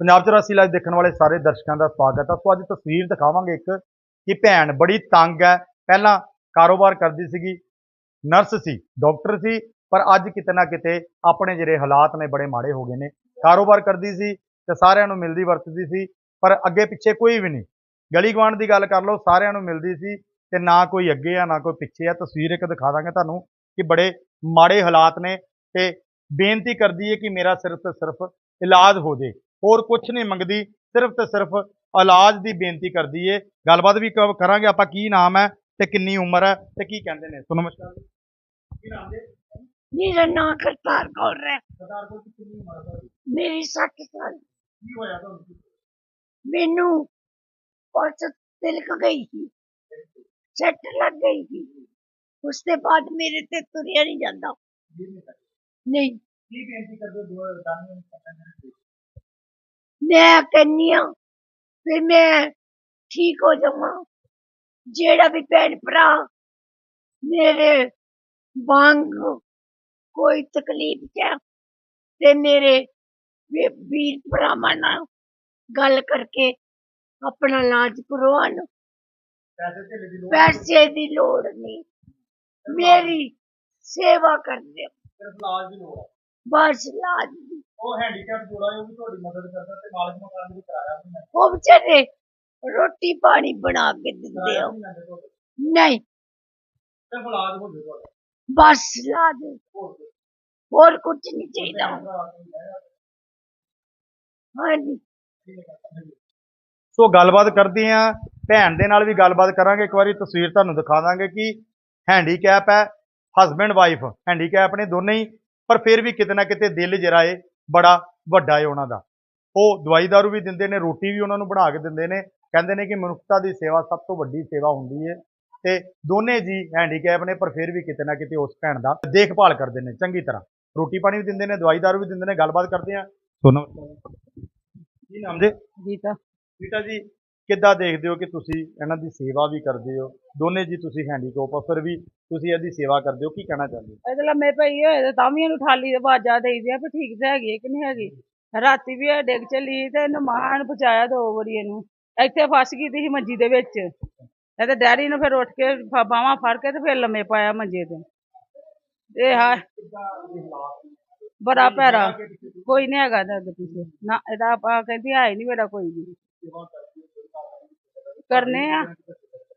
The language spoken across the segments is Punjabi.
ਪੰਜਾਬ 84 ਲਾਈਵ ਦੇਖਣ ਵਾਲੇ ਸਾਰੇ ਦਰਸ਼ਕਾਂ ਦਾ ਸਵਾਗਤ ਹੈ ਸੋ ਅੱਜ ਤਸਵੀਰ ਦਿਖਾਵਾਂਗੇ ਇੱਕ ਕਿ ਭੈਣ ਬੜੀ ਤੰਗ ਹੈ। ਪਹਿਲਾਂ ਕਾਰੋਬਾਰ ਕਰਦੀ ਸੀਗੀ, ਨਰਸ ਸੀ, ਡਾਕਟਰ ਸੀ, ਪਰ ਅੱਜ ਕਿਤੇ ਨਾ ਕਿਤੇ ਆਪਣੇ ਜਿਹੜੇ ਹਾਲਾਤ ਨੇ ਬੜੇ ਮਾੜੇ ਹੋ ਗਏ ਨੇ। ਕਾਰੋਬਾਰ ਕਰਦੀ ਸੀ ਤੇ ਸਾਰਿਆਂ ਨੂੰ ਮਿਲਦੀ ਵਰਤਦੀ ਸੀ, ਪਰ ਅੱਗੇ ਪਿੱਛੇ ਕੋਈ ਵੀ ਨਹੀਂ। ਗਲੀ ਗਵਾਂਢ ਦੀ ਗੱਲ ਕਰ ਲਓ, ਸਾਰਿਆਂ ਨੂੰ ਮਿਲਦੀ ਸੀ ਤੇ ਨਾ ਕੋਈ ਅੱਗੇ ਆ, ਨਾ ਕੋਈ ਪਿੱਛੇ ਆ। ਤਸਵੀਰ ਇੱਕ ਦਿਖਾ ਦਾਂਗੇ ਤੁਹਾਨੂੰ ਕਿ ਬੜੇ ਮਾੜੇ ਹਾਲਾਤ ਨੇ ਤੇ ਬੇਨਤੀ ਕਰਦੀ ਹੈ ਕਿ ਮੇਰਾ ਸਿਰਫ ਤੇ ਸਿਰਫ ਇਲਾਜ ਹੋ ਜੇ। ਹੋਰ ਕੁਝ ਨਹੀਂ ਮੰਗਦੀ ਸਿਰਫ ਤੇ ਸਿਰਫ ਇਲਾਜ ਦੀ ਬੇਨਤੀ ਕਰਦੀ ਏ। ਗੱਲਬਾਤ ਵੀ ਕਰਾਂਗੇ ਆਪਾਂ ਕੀ ਨਾਮ ਹੈ ਤੇ ਕਿੰਨੀ ਉਮਰ ਹੈ ਤੇ ਕੀ ਕਹਿੰਦੇ ਨੇ। ਸੋ ਨਮਸਕਾਰ। ਕੀ ਨਾਮ ਦੇ ਮੇਰਾ ਨਾਂ ਕਰਤਾਰ ਕੌਰ ਹੈ। ਸਰਦਾਰ ਕੋਲ ਕਿੰਨੀ ਉਮਰ ਹੈ? ਮੇਰੀ 60 ਸਾਲ। ਕੀ ਹੋਇਆ ਤੁਹਾਨੂੰ? ਮੈਨੂੰ ਪਰਸ ਤਿਲਕ ਗਈ ਸੀ। ਸੱਟ ਲੱਗ ਗਈ ਸੀ। ਉਸ ਤੋਂ ਬਾਅਦ ਮੇਰੇ ਤੇ ਤੁਰਿਆ ਨਹੀਂ ਜਾਂਦਾ। ਨਹੀਂ। ਕੀ ਬੇਨਤੀ ਕਰਦੇ ਦੋ ਦਾਨੀ ਮੈਂ ਕਹਿੰਨੀ ਆ ਵੀ ਮੈਂ ਠੀਕ ਹੋ ਜਾਵਾਂ। ਜਿਹੜਾ ਵੀ ਭੈਣ ਭਰਾ ਮੇਰੇ ਵਾਂਗ ਕੋਈ ਤਕਲੀਫ ਹੈ ਤੇ ਮੇਰੇ ਵੀ- ਵੀਰ ਭਰਾਵਾਂ ਨਾਲ ਗੱਲ ਕਰਕੇ ਆਪਣਾ ਇਲਾਜ ਕਰਵਾਉਣ ਪੈਸੇ ਦੀ ਲੋੜ ਨਹੀਂ। ਮੇਰੀ ਸੇਵਾ ਕਰਦੇ ਸਿਰਫ ਇਲਾਜ ਦੀ ਲੋੜ ਹੈ ਬਸ ਇਲਾਜ ਦੀ ਉਹ ਹੈਂਡੀਕੈਪ ਜੋੜਾ ਹੈ ਉਹ ਵੀ ਤੁਹਾਡੀ ਮਦਦ ਕਰਦਾ ਤੇ ਮਾਲਕ ਮਕਾਨ ਵੀ ਕਰਾਇਆ ਉਹਨੇ ਉਹ ਵਿਚਾਰੇ ਰੋਟੀ ਪਾਣੀ ਬਣਾ ਕੇ ਦਿੰਦੇ ਆ। ਨਹੀਂ ਲੈਂਦੇ ਤੁਹਾਡੇ ਨਹੀਂ। ਸਿਰਫ ਇਲਾਜ ਹੋ ਜੇ ਤੁਹਾਡਾ। ਬਸ ਇਲਾਜ ਹੋਰ ਹੋਰ ਕੁਝ ਨਹੀਂ ਚਾਹੀਦਾ। ਹਾਂਜੀ। ਸੋ ਗੱਲਬਾਤ ਕਰਦੇ ਆ ਭੈਣ ਦੇ ਨਾਲ ਵੀ ਗੱਲਬਾਤ ਕਰਾਂਗੇ। ਇੱਕ ਵਾਰੀ ਤਸਵੀਰ ਤੁਹਾਨੂੰ ਦਿਖਾ ਦਾਂਗੇ ਕਿ ਹੈਂਡੀਕੈਪ ਹੈ ਹਸਬੈਂਡ ਵਾਈਫ ਹੈਂਡੀਕੈਪ ਨੇ ਦੋਨੇ ਹੀ ਪਰ ਫਿਰ ਵੀ ਕਿਤੇ ਨਾ ਕਿਤੇ ਦਿਲ ਜਿਹੜਾ ਏ ਬੜਾ ਵੱਡਾ ਏ ਉਹਨਾਂ ਦਾ। ਉਹ ਦਵਾਈ ਦਾਰੂ ਵੀ ਦਿੰਦੇ ਨੇ ਰੋਟੀ ਵੀ ਉਹਨਾਂ ਨੂੰ ਬਣਾ ਕੇ ਦਿੰਦੇ ਨੇ। ਕਹਿੰਦੇ ਨੇ ਕਿ ਮਨੁੱਖਤਾ ਦੀ ਸੇਵਾ ਸਭ ਤੋਂ ਵੱਡੀ ਸੇਵਾ ਹੁੰਦੀ ਏ। ਤੇ ਦੋਨੇ ਜੀ ਹੈਂਡੀਕੈਪ ਨੇ ਪਰ ਫਿਰ ਵੀ ਕਿਤੇ ਨਾ ਕਿਤੇ ਉਸ ਭੈਣ ਦਾ ਦੇਖਭਾਲ ਕਰਦੇ ਨੇ ਚੰਗੀ ਤਰ੍ਹਾਂ। ਰੋਟੀ ਪਾਣੀ ਵੀ ਦਿੰਦੇ ਨੇ ਦਵਾਈ ਦਾਰੂ ਵੀ ਦਿੰਦੇ ਨੇ ਗੱਲਬਾਤ ਕਰਦੇ ਆ। ਸੋਨਮ ਕੀ ਨਾਮ ਦੇ ਜੀਤਾ ਬੀਟਾ ਜੀ ਕਿੱਦਾਂ ਦੇਖਦੇ ਹੋ ਕਿ ਤੁਸੀਂ ਇਹਨਾਂ ਦੀ ਸੇਵਾ ਵੀ ਕਰਦੇ ਹੋ? ਦੋਨੇ ਜੀ ਤੁਸੀਂ ਹੈਂਡੀਕੈਪ ਆ ਫਿਰ ਵੀ ਤੁਸੀਂ ਇਹਦੀ ਸੇਵਾ ਕਰਦੇ ਹੋ, ਕੀ ਕਹਿਣਾ ਚਾਹੁੰਦੇ ਹੋ? ਇਹਦੇ ਲੰਮੇ ਪਈ ਹੋਏ ਤੇ ਤਾਂ ਵੀ ਇਹਨੂੰ ਠਾਲੀ ਦੇ ਬਾਜਾ ਦੇਈਦੇ ਆ ਵੀ ਠੀਕ ਤੇ ਹੈਗੀ ਹੈ ਕਿ ਨਹੀਂ ਹੈਗੀ। ਰਾਤੀ ਵੀ ਇਹ ਡਿੱਗ ਚੱਲੀ ਤੇ ਇਹਨੂੰ ਮਾਂ ਨੇ ਬਚਾਇਆ ਦੋ ਵਾਰੀ ਇਹਨੂੰ। ਇੱਥੇ ਫਸ ਗਈ ਸੀ ਮੰਜੀ ਦੇ ਵਿੱਚ। ਇਹਦੇ ਡੈਡੀ ਨੇ ਫਿਰ ਉੱਠ ਕੇ ਬਾਹਾਂ ਫੜ ਕੇ ਤੇ ਫਿਰ ਲੰਮੇ ਪਾਇਆ ਮੰਜੇ ਤੇ। ਇਹ ਹਾਂ, ਬੜਾ ਪੈਰਾ ਕੋਈ ਨਹੀਂ ਹੈਗਾ ਇਹਦੇ ਪਿੱਛੇ। ਨਾ, ਇਹਦਾ ਆਪਾਂ ਕਹਿੰਦੀ ਹੈ ਹੀ ਨਹੀਂ ਮੇਰਾ ਕੋਈ ਵੀ। ਕਰਨੇ ਆ।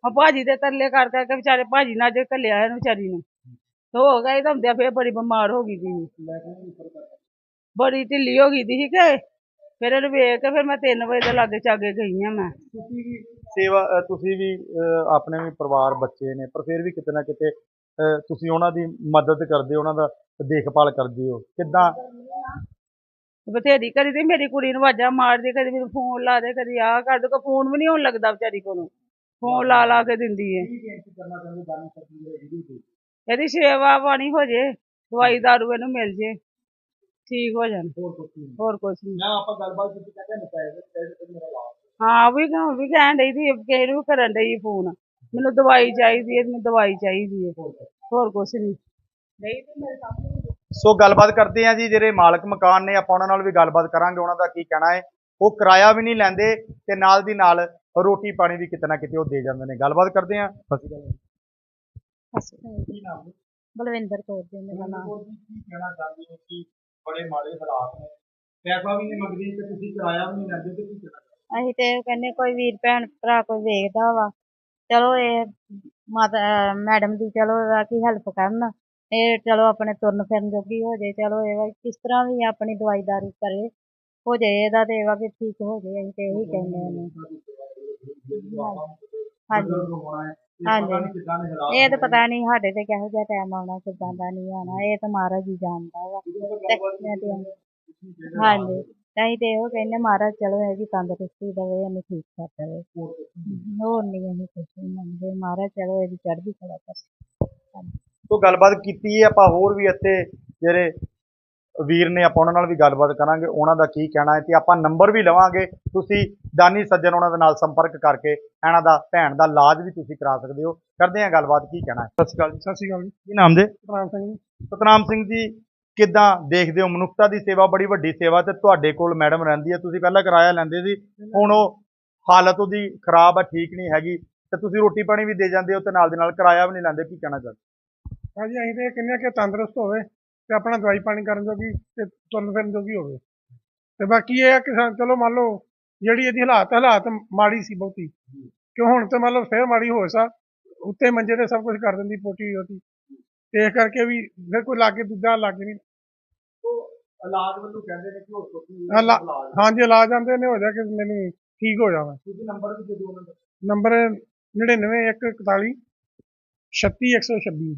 ਆ ਭਾਜੀ ਦੇ ਤਰਲੇ ਕਰ ਕਰਕੇ ਵਿਚਾਰੇ ਭਾਜੀ ਨਾਲ ਜੇ ਘੱਲਿਆ ਇਹਨੂੰ ਵਿਚਾਰੀ ਨੂੰ। ਹੋ ਗਿਆ ਇਹਦਾ ਹੁੰਦਿਆ ਫੇਰ ਬੜੀ ਬਿਮਾਰ ਹੋ ਗਈ ਸੀ। ਬੜੀ ਢਿੱਲੀ ਹੋ ਗਈ ਸੀ ਕਿ ਫਿਰ ਇਹਨੂੰ ਵੇਖ ਕੇ ਫਿਰ ਮੈਂ 3 ਵਜੇ ਦੇ ਲਾਗੇ ਚਾਗੇ ਗਈ ਆ ਮੈਂ। ਤੁਸੀਂ ਵੀ ਸੇਵਾ ਤੁਸੀਂ ਵੀ ਆਪਣੇ ਵੀ ਪਰਿਵਾਰ ਬੱਚੇ ਨੇ, ਪਰ ਫਿਰ ਵੀ ਕਿਤੇ ਨਾ ਕਿਤੇ ਤੁਸੀਂ ਉਹਨਾਂ ਦੀ ਮਦਦ ਕਰਦੇ ਹੋ, ਉਹਨਾਂ ਦਾ ਦੇਖਭਾਲ ਕਰਦੇ ਹੋ। ਕਿੱਦਾਂ ਬਥੇਰੀ ਕਰੀ ਤੇ ਮੇਰੀ ਕੁੜੀ ਨੂੰ ਆਵਾਜ਼ਾਂ ਮਾਰਦੀ ਕਦੀ ਮੈਨੂੰ ਫੋਨ ਲਾ ਦੇ ਕਦੀ ਆਹ ਕਰ ਦੇ ਕੋ ਫੋਨ ਵੀ ਨਹੀਂ ਹੋਣ ਲੱਗਦਾ ਵਿਚਾਰੀ ਕੋਲੋਂ। ਫੋਨ ਲਾ ਲਾ ਕੇ ਦਿੰਦੀ ਏ। ਇਹਦੀ ਸੇਵਾ ਪਾਣੀ ਹੋ ਜੇ ਦਵਾਈ ਦਾਰੂ ਇਹਨੂੰ ਮਿਲ ਜੇ ਠੀਕ ਹੋ ਜਾਣ। ਹੋਰ ਕੁਝ ਨਹੀਂ। ਨਹੀਂ। ਮੈਂ ਆਪਾਂ ਗੱਲਬਾਤ ਕੀਤੀ ਕਹਿੰਦੇ ਨੇ ਲਾਭ। ਹਾਂ ਉਹ ਵੀ ਉਹ ਵੀ ਕਹਿਣ ਡਈ ਸੀ ਕਿਸੇ ਨੂੰ ਵੀ ਕਰਨ ਡਈ ਫੋਨ ਮੈਨੂੰ ਦਵਾਈ ਚਾਹੀਦੀ ਹੈ ਮੈਨੂੰ ਦਵਾਈ ਚਾਹੀਦੀ ਹੈ ਹੋਰ ਕੁਛ ਨਹੀਂ। ਨਹੀਂ ਤੇ ਮੇਰੇ ਸਾਹਮਣੇ ਸੋ ਗੱਲਬਾਤ ਕਰਦੇ ਆ ਜੀ ਜਿਹੜੇ ਮਾਲਕ ਮਕਾਨ ਨੇ ਆਪਾਂ ਉਹਨਾਂ ਨਾਲ ਵੀ ਗੱਲਬਾਤ ਕਰਾਂਗੇ ਉਹਨਾਂ ਦਾ ਕੀ ਕਹਿਣਾ ਹੈ। ਉਹ ਕਿਰਾਇਆ ਵੀ ਨਹੀਂ ਲੈਂਦੇ ਤੇ ਨਾਲ ਦੀ ਨਾਲ ਰੋਟੀ ਪਾਣੀ ਵੀ ਕਿਤੇ ਨਾ ਕਿਤੇ ਉਹ ਦੇ ਜਾਂਦੇ ਨੇ। ਗੱਲਬਾਤ ਕਰਦੇ ਆ ਸਤਿ ਸ਼੍ਰੀ ਅਕਾਲ ਕੀ ਨਾਮ ਹੈ? ਬਲਵਿੰਦਰ ਕੌਰ ਜੀ ਮੇਰਾ ਨਾਮ। ਹੋਰ ਜੀ ਕੀ ਕਹਿਣਾ ਚਾਹੁੰਦੇ ਹੋ ਕਿ ਬੜੇ ਮਾੜੇ ਹਾਲਾਤ ਨੇ? ਪੈਸਾ ਵੀ ਨਹੀਂ ਮੰਗਦੀ ਤੇ ਤੁਸੀਂ ਕਿਰਾਇਆ ਵੀ ਨਹੀਂ ਲੈਂਦੇ ਤੇ ਕੀ ਕਹਿਣਾ ਚਾਹੁੰਦੇ ਅਸੀਂ ਤੇ ਕਹਿੰਦੇ ਕੋਈ ਵੀਰ ਭੈਣ ਭਰਾ ਕੋਈ ਵੇਖਦਾ ਵਾ। ਚਲੋ ਇਹ ਮਾਤਾ ਮੈਡਮ ਦੀ ਚਲੋ ਇਹਦਾ ਕੀ ਹੈਲਪ ਕਰਨ। ਇਹ ਚਲੋ ਆਪਣੇ ਤੁਰਨ ਫਿਰਨ ਜੋਗੀ ਹੋ ਜਾਏ ਚਲੋ ਇਹ ਵਾ ਕਿਸ ਤਰ੍ਹਾਂ ਵੀ ਆਪਣੀ ਦਵਾਈ ਦਾਰੂ ਕਰੇ, ਹੋ ਜਾਏ ਇਹਦਾ ਤੇ ਇਹ ਵਾ ਕਿ ਠੀਕ ਹੋ ਜਾਏ ਅਸੀਂ ਤੇ ਇਹੀ ਕਹਿੰਦੇ ਹਾਂ ਹਾਂਜੀ। ਹਾਂਜੀ। ਇਹ ਤਾਂ ਪਤਾ ਨਹੀਂ ਸਾਡੇ ਤੇ ਕਿਹੋ ਜਿਹਾ ਟਾਈਮ ਆਉਣਾ, ਕਿੱਦਾਂ ਦਾ ਨਹੀਂ ਆਉਣਾ, ਇਹ ਤਾਂ ਮਹਾਰਾਜ ਹੀ ਜਾਣਦਾ ਵਾ। ਤੇ ਹਾਂਜੀ। ਅਸੀਂ ਤੇ ਇਹੋ ਕਹਿੰਦੇ ਮਹਾਰਾਜ ਚਲੋ ਇਹਦੀ ਤੰਦਰੁਸਤੀ ਦੇਵੇ, ਇਹਨੂੰ ਠੀਕ ਕਰ ਦੇਵੇ। ਹੋਰ ਨਹੀਂ ਅਸੀਂ ਕੁਛ ਨਹੀਂ ਮੰਗਦੇ ਮਹਾਰਾਜ ਚਲੋ ਇਹਦੀ ਚੜ੍ਹਦੀ ਕਲਾ ਕਰੇ। ਸੋ ਗੱਲਬਾਤ ਕੀਤੀ ਹੈ ਆਪਾਂ ਹੋਰ ਵੀ ਇੱਥੇ ਜਿਹੜੇ ਵੀਰ ਨੇ ਆਪਾਂ ਉਹਨਾਂ ਨਾਲ ਵੀ ਗੱਲਬਾਤ ਕਰਾਂਗੇ ਉਹਨਾਂ ਦਾ ਕੀ ਕਹਿਣਾ ਹੈ ਤੇ ਆਪਾਂ ਨੰਬਰ ਵੀ ਲਵਾਂਗੇ ਤੁਸੀਂ ਦਾਨੀ ਸੱਜਣ ਉਹਨਾਂ ਦੇ ਨਾਲ ਸੰਪਰਕ ਕਰਕੇ ਇਹਨਾਂ ਦਾ ਭੈਣ ਦਾ ਇਲਾਜ ਵੀ ਤੁਸੀਂ ਕਰਾ ਸਕਦੇ ਹੋ। ਕਰਦੇ ਹਾਂ ਗੱਲਬਾਤ ਕੀ ਕਹਿਣਾ ਹੈ? ਸਤਿ ਸ਼੍ਰੀ ਅਕਾਲ ਜੀ। ਸਤਿ ਸ਼੍ਰੀ ਅਕਾਲ ਜੀ। ਕੀ ਨਾਮ ਦੇ ਸਤਨਾਮ ਸਿੰਘ ਜੀ। ਸਤਨਾਮ ਸਿੰਘ ਜੀ ਕਿੱਦਾਂ ਦੇਖਦੇ ਹੋ? ਮਨੁੱਖਤਾ ਦੀ ਸੇਵਾ ਬੜੀ ਵੱਡੀ ਸੇਵਾ ਤੇ ਤੁਹਾਡੇ ਕੋਲ ਮੈਡਮ ਰਹਿੰਦੀ ਹੈ। ਤੁਸੀਂ ਪਹਿਲਾਂ ਕਿਰਾਇਆ ਲੈਂਦੇ ਸੀ ਹੁਣ ਉਹ ਹਾਲਤ ਉਹਦੀ ਖਰਾਬ ਹੈ ਠੀਕ ਨਹੀਂ ਹੈਗੀ ਤੇ ਤੁਸੀਂ ਰੋਟੀ ਪਾਣੀ ਵੀ ਦੇ ਜਾਂਦੇ ਹੋ ਤੇ ਨਾਲ ਦੇ ਨਾਲ ਕਿਰਾਇਆ ਵੀ ਨਹੀਂ ਲੈਂਦੇ ਕੀ ਕਹਿਣਾ ਚਾਹੁੰਦੇ ਹਾਂਜੀ ਅਸੀਂ ਤੇ ਹਾਂ ਕਿ ਤੰਦਰੁਸਤ ਹੋਵੇ ਤੇ ਆਪਣਾ ਦਵਾਈ ਪਾਣੀ ਕਰਨ ਜੋਗੀ ਤੇ ਤੁਰਨ ਫਿਰਨ ਜੋਗੀ ਹੋਵੇ। ਤੇ ਬਾਕੀ ਇਹ ਹੈ ਕਿ ਚਲੋ ਮੰਨ ਲਓ ਜਿਹੜੀ ਇਹਦੀ ਹਾਲਾਤ ਹਾਲਾਤ ਮਾੜੀ ਸੀ ਬਹੁਤੀ। ਕਿ ਹੁਣ ਤੇ ਮੰਨ ਲਓ ਫੇਰ ਮਾੜੀ ਹੋ ਸਾ ਉੱਤੇ ਮੰਜੇ ਤੇ ਸਭ ਕੁਝ ਕਰ ਦਿੰਦੀ ਪੋਟੀ ਉਹਦੀ। ਤੇ ਇਸ ਕਰਕੇ ਵੀ ਫਿਰ ਕੋਈ ਲਾਗੇ ਦੂਜਾ ਲਾਗੇ ਨਹੀਂ। ਇਲਾਜ ਵੱਲੋਂ ਕਹਿੰਦੇ ਨੇ ਕਿ ਹੋਰ ਕੋਈ ਇਲਾ- ਹਾਂਜੀ ਇਲਾਜ ਆਂਦੇ ਨੇ ਹੋ ਜਾ ਕਿ ਮੈਨੂੰ ਠੀਕ ਹੋ ਜਾਵਾਂ ਤੁਸੀਂ ਨੰਬਰ ਵੀ ਦੇ ਦਿਓ ਉਹਨਾਂ ਦਾ। ਨੰਬਰ 99141 36126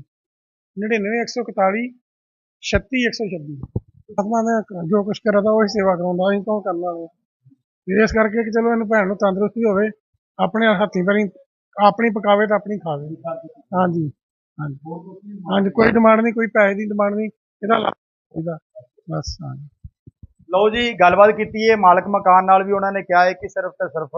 99141 36126 ਆਪਣਾ ਨੇ ਜੋ ਕੁਛ ਕਰਦਾ ਉਹ ਸੇਵਾ ਕਰਾਉਂਦਾ, ਅਸੀਂ ਕਿਉਂ ਕਰਨ ਵਾਲੇ ਇਸ ਕਰਕੇ ਕਿ ਚਲੋ ਇਹਨੂੰ ਭੈਣ ਨੂੰ ਤੰਦਰੁਸਤੀ ਹੋਵੇ, ਆਪਣੇ ਹੱਥੀਂ ਪੈਰੀ ਆਪਣੀ ਪਕਾਵੇ ਤਾਂ ਆਪਣੀ ਖਾਵੇ। ਹਾਂਜੀ ਹਾਂਜੀ। ਹਾਂਜੀ, ਕੋਈ ਡਿਮਾਂਡ ਨਹੀਂ, ਕੋਈ ਪੈਸੇ ਦੀ ਡਿਮਾਂਡ ਨਹੀਂ, ਇਹਦਾ ਲਾ- ਇਹਦਾ ਬਸ, ਹਾਂਜੀ। ਲਓ ਜੀ, ਗੱਲਬਾਤ ਕੀਤੀ ਹੈ ਮਾਲਕ ਮਕਾਨ ਨਾਲ ਵੀ ਉਹਨਾਂ ਨੇ ਕਿਹਾ ਹੈ ਕਿ ਸਿਰਫ ਤੇ ਸਿਰਫ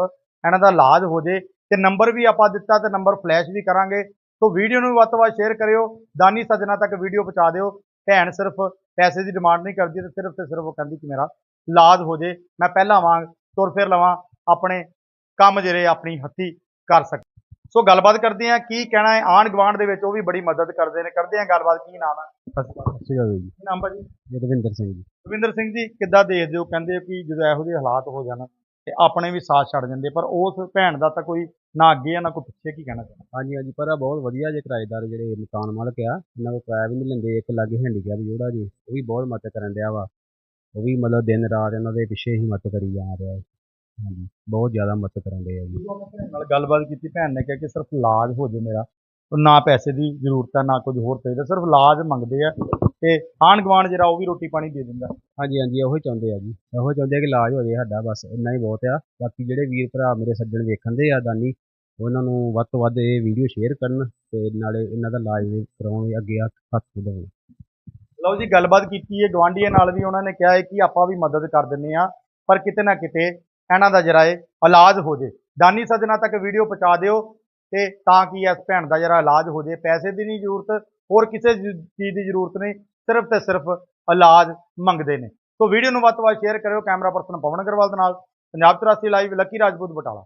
ਇਹਨਾਂ ਦਾ ਇਲਾਜ ਹੋ ਜੇ, ਤੇ ਨੰਬਰ ਵੀ ਆਪਾਂ ਦਿੱਤਾ ਤੇ ਨੰਬਰ ਫਲੈਸ਼ ਵੀ ਕਰਾਂਗੇ। ਸੋ ਵੀਡੀਓ ਨੂੰ ਵੱਧ ਤੋਂ ਵੱਧ ਸ਼ੇਅਰ ਕਰਿਓ ਦਾਨੀ ਸੱਜਣਾ ਤੱਕ ਵੀਡੀਓ ਪਹੁੰਚਾ ਦਿਓ। ਭੈਣ ਸਿਰਫ ਪੈਸੇ ਦੀ ਡਿਮਾਂਡ ਨਹੀਂ ਕਰਦੀ ਤੇ ਸਿਰਫ ਤੇ ਸਿਰਫ ਉਹ ਕਹਿੰਦੀ ਕਿ ਮੇਰਾ ਇਲਾਜ ਹੋ ਜੇ ਮੈਂ ਪਹਿਲਾਂ ਵਾਂਗ ਤੁਰ ਫਿਰ ਲਵਾਂ ਆਪਣੇ ਕੰਮ ਜਿਹੜੇ ਆਪਣੀ ਹੱਥੀ ਕਰ ਸਕਾਂ। ਸੋ ਗੱਲਬਾਤ ਕਰਦੇ ਆ ਕੀ ਕਹਿਣਾ ਹੈ ਆਂਢ ਗੁਆਂਢ ਦੇ ਵਿੱਚ ਉਹ ਵੀ ਬੜੀ ਮਦਦ ਕਰਦੇ ਨੇ। ਕਰਦੇ ਆ ਗੱਲਬਾਤ ਕੀ ਨਾਮ ਹੈ? ਸਤਿ ਸ਼੍ਰੀ ਅਕਾਲ ਜੀ। ਨਾਮ ਭਾਜੀ? ਜਦਵਿੰਦਰ ਸਿੰਘ ਜੀ। ਰਵਿੰਦਰ ਸਿੰਘ ਜੀ ਕਿੱਦਾਂ ਦੇਖਦੇ ਹੋ? ਕਹਿੰਦੇ ਕਿ ਜਦੋਂ ਇਹੋ ਜਿਹੇ ਹਾਲਾਤ ਹੋ ਜਾਣ ਤੇ ਆਪਣੇ ਵੀ ਸਾਥ ਛੱਡ ਜਾਂਦੇ ਪਰ ਉਸ ਭੈਣ ਦਾ ਤਾਂ ਕੋਈ ਨਾ ਅੱਗੇ ਆ ਨਾ ਕੋਈ ਪਿੱਛੇ ਕੀ ਕਹਿਣਾ ਚਾਹੁੰਦਾ? ਹਾਂਜੀ ਹਾਂਜੀ ਪਰ ਇਹ ਬਹੁਤ ਵਧੀਆ ਜੇ ਕਿਰਾਏਦਾਰ ਜਿਹੜੇ ਮਕਾਨ ਮਾਲਕ ਆ ਇਹਨਾਂ ਕੋਲ ਕਿਰਾਇਆ ਵੀ ਨਹੀਂ ਲੈਂਦੇ ਇੱਕ ਲਾਗੇ ਹੈਂਡੀਕੈਪ ਜਿਹੜਾ ਜੀ ਉਹ ਵੀ ਬਹੁਤ ਮਦਦ ਕਰਨ ਡਿਆ ਵਾ। ਉਹ ਵੀ ਮਤਲਬ ਦਿਨ ਰਾਤ ਇਹਨਾਂ ਦੇ ਪਿੱਛੇ ਹੀ ਮਦਦ ਕਰੀ ਜਾ ਰਿਹਾ। ਹੈ ਹਾਂਜੀ ਬਹੁਤ ਜ਼ਿਆਦਾ ਮਦਦ ਕਰਨ ਡਿਆ ਜੀ। ਨਾਲ ਗੱਲਬਾਤ ਕੀਤੀ ਭੈਣ ਨੇ ਕਿਹਾ ਕਿ ਸਿਰਫ ਇਲਾਜ ਹੋ ਜੇ ਮੇਰਾ। ਨਾ ਪੈਸੇ ਦੀ ਜ਼ਰੂਰਤ ਹੈ ਨਾ ਕੁਝ ਹੋਰ ਚਾਹੀਦਾ ਸਿਰਫ ਇਲਾਜ ਮੰਗਦੇ ਆ ਤੇ ਆਂਢ ਗੁਆਂਢ ਜਿਹੜਾ ਉਹ ਵੀ ਰੋਟੀ ਪਾਣੀ ਦੇ ਦਿੰਦਾ। ਹਾਂਜੀ ਹਾਂਜੀ ਉਹੀ ਚਾਹੁੰਦੇ ਆ ਜੀ ਇਹੋ ਚਾਹੁੰਦੇ ਆ ਕਿ ਇਲਾਜ ਹੋ ਜਾਏ ਸਾਡਾ ਬਸ ਇੰਨਾ ਹੀ ਬਹੁਤ ਆ। ਬਾਕੀ ਜਿਹੜੇ ਵੀਰ ਭਰਾ ਮੇਰੇ ਸੱਜਣ ਵੇਖਣ ਦੇ ਆ ਦਾਨੀ ਉਹਨਾਂ ਨੂੰ ਵੱਧ ਤੋਂ ਵੱਧ ਇਹ ਵੀਡੀਓ ਸ਼ੇਅਰ ਕਰਨ ਤੇ ਨਾਲੇ ਇਹਨਾਂ ਦਾ ਇਲਾਜ ਕਰਾਉਣ ਅੱਗੇ ਹੱਥ ਹੱਥ ਵਧਾਉਣ। ਲਓ ਜੀ ਗੱਲਬਾਤ ਕੀਤੀ ਹੈ ਗਵਾਂਢੀਆਂ ਨਾਲ ਵੀ ਉਹਨਾਂ ਨੇ ਕਿਹਾ ਹੈ ਕਿ ਆਪਾਂ ਵੀ ਮਦਦ ਕਰ ਦਿੰਨੇ ਆ ਪਰ ਕਿਤੇ ਨਾ ਕਿਤੇ ਇਹਨਾਂ ਦਾ ਹੈ ਇਲਾਜ ਹੋ ਜੇ। ਦਾਨੀ ਸੱਜਣਾ ਤੱਕ ਵੀਡੀਓ ਪਹੁੰਚਾ ਦਿਓ ਤੇ ਤਾਂ ਕਿ ਇਸ ਭੈਣ ਦਾ ਜ਼ਰਾ ਇਲਾਜ ਹੋ ਜੇ, ਪੈਸੇ ਦੀ ਨਹੀਂ ਜ਼ਰੂਰਤ, ਹੋਰ ਕਿਸੇ ਚੀਜ਼ ਦੀ ਜ਼ਰੂਰਤ ਨਹੀਂ, ਸਿਰਫ ਤੇ ਸਿਰਫ ਇਲਾਜ ਮੰਗਦੇ ਨੇ। ਸੋ ਵੀਡੀਓ ਨੂੰ ਵੱਧ ਤੋਂ ਵੱਧ ਸ਼ੇਅਰ ਕਰਿਓ, ਕੈਮਰਾ ਪਰਸਨ ਪਵਨ ਅਗਰਵਾਲ ਦੇ ਨਾਲ, ਪੰਜਾਬ 84 ਲਾਈਵ ਲੱਕੀ ਰਾਜਪੂਤ ਬਟਾਲਾ।